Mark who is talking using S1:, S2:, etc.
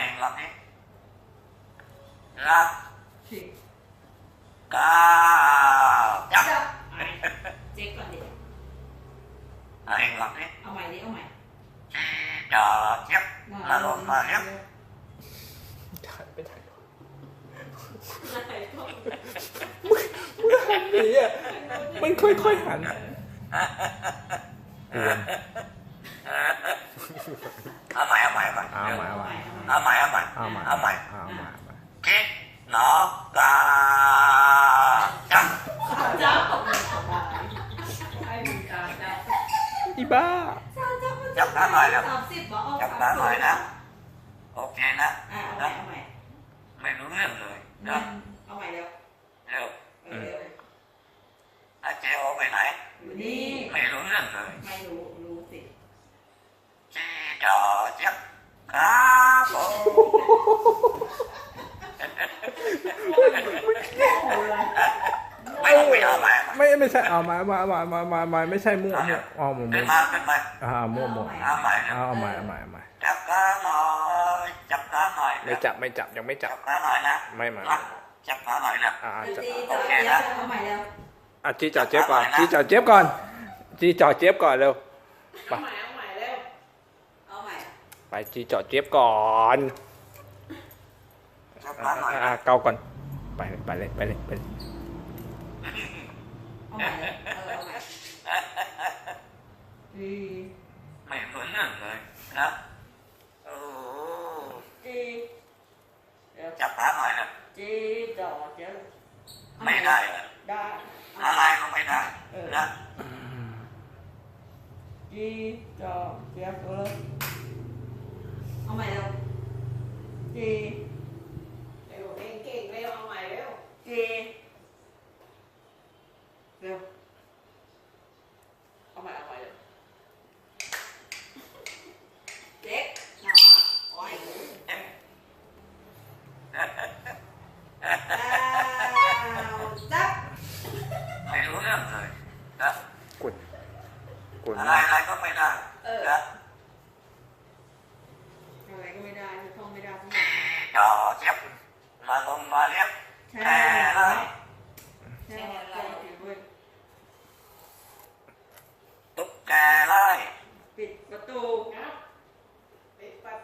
S1: เองรับ
S2: นี้รักเก้าจับเจ๊ก่อนเด็
S1: กเอาเลับนี้
S2: เอาใหม่ดิเอาใหม่
S1: จ่อเจ็บมาลงมาเจ็บ
S3: ไม่ถ่าย
S2: มึงหัน
S3: หนีอะมันค่อยๆหัน
S1: เอาใหม่เอาใหม่เอาใหม่
S3: เอา
S1: ใหม่ เร็
S2: ว
S1: เร็ว
S2: เออเร็ว
S1: อาเจโอไปไหน
S2: อยู่นี่
S1: ไม่รู้เรื่องเลย
S2: ไม่รู้รู้สิ
S1: เจ๊จอเจ็บ ครับผมไม่ไปเอาม่
S3: ไม่ไม่ใช่เอามามามามามามาไม่ใช่มั่วมั่วเอาหมด
S1: ขึ้
S3: มั่วอ่ามั่วมั่ว
S1: เอาใหม่
S3: เอาใหม่เอาใหม่เอาใหม่
S1: จับขาหน่อยจับขาหน่อย
S3: ไม่จับไม่จับยังไม่จับ
S1: จั
S3: บบ
S1: ขาหน่อยนะ
S3: ไม่มา
S1: จับขาหน่อยนะ
S3: อ่าจับ
S2: จีจับเจ๊เอาใหม่เร็ว
S3: อะจีจ่อเจ็บก่อนจีจ่อเจ็บก่อนจีจ่อเจ็บก่อนเร็ว
S2: เอ
S3: ไปจีจ่อเจ็บก่อน
S1: จับ
S3: อ่า
S1: ขาหน่อย
S3: อ่า
S1: นะ
S3: เกาก่อนไปเลยไปเลยไปเลยไป เลย
S2: เอาใหม่เร็วเออเอาใหม่จี
S1: ไม่เหมือนเรื่องเลยนะโอ้
S2: จีเร็ว
S1: จับขาหน่อยนะ
S2: จีจ่อเจ๊
S1: ไม่ได้เลย
S2: ได้
S1: อะไรก็ไม่ได้นะ
S2: จีจ่อเจ๊เออเอาใหม่เร็วจี
S4: เร็วเองเก่งเร็วเอาใหม่เร็ว
S2: จีเร็วเอาใหม่เอาใหม่เร็วเด็กหนอโอ้ยอ้าวจับ
S1: ไม่รู้เรื่องเลยนะ
S3: กุนกุน
S1: อะไรอะไรก็ไม่ได้นะ
S2: อะไรก็ไม่ได้ คือท่องไม่ได้ทั้งหมด
S1: จอเจ็บมาลงมาเรียบ
S2: ใช่
S1: แค่